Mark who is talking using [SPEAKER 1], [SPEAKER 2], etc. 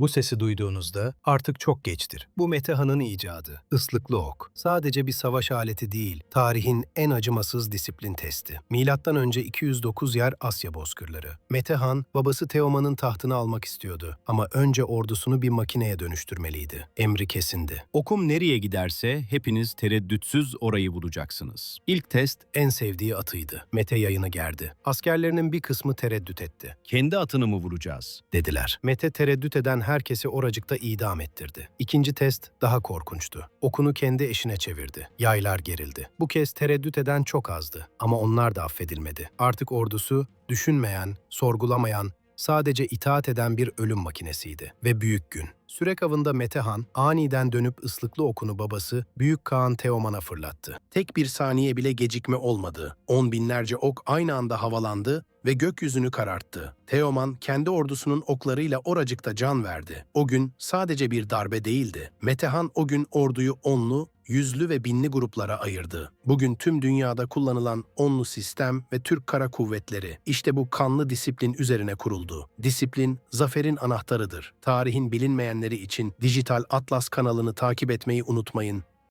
[SPEAKER 1] Bu sesi duyduğunuzda artık çok geçtir. Bu Metehan'ın icadı. Islıklı ok. Sadece bir savaş aleti değil, tarihin en acımasız disiplin testi. Milattan önce 209 yer Asya bozkırları. Metehan, babası Teoman'ın tahtını almak istiyordu ama önce ordusunu bir makineye dönüştürmeliydi. Emri kesindi.
[SPEAKER 2] Okum nereye giderse hepiniz tereddütsüz orayı vuracaksınız. İlk test
[SPEAKER 1] En sevdiği atıydı. Mete yayını gerdi. Askerlerinin bir kısmı tereddüt etti.
[SPEAKER 2] kendi atını mı vuracağız?
[SPEAKER 1] dediler. Mete tereddüt eden herkesi oracıkta idam ettirdi. İkinci test daha korkunçtu. Okunu kendi eşine çevirdi. Yaylar gerildi. Bu kez tereddüt eden çok azdı ama onlar da affedilmedi. Artık ordusu düşünmeyen, sorgulamayan, sadece itaat eden bir ölüm makinesiydi. Ve büyük gün. Sürek avında Metehan aniden dönüp ıslıklı okunu babası Büyük Kağan Teoman'a fırlattı. Tek bir saniye bile gecikme olmadı. On binlerce ok aynı anda havalandı ve gökyüzünü kararttı. Teoman kendi ordusunun oklarıyla oracıkta can verdi. O gün sadece bir darbe değildi. Metehan o gün orduyu onlu, yüzlü ve binli gruplara ayırdı. Bugün tüm dünyada kullanılan onlu sistem ve Türk Kara Kuvvetleri işte bu kanlı disiplin üzerine kuruldu. Disiplin zaferin anahtarıdır. Tarihin bilinmeyenleri için Dijital Atlas kanalını takip etmeyi unutmayın.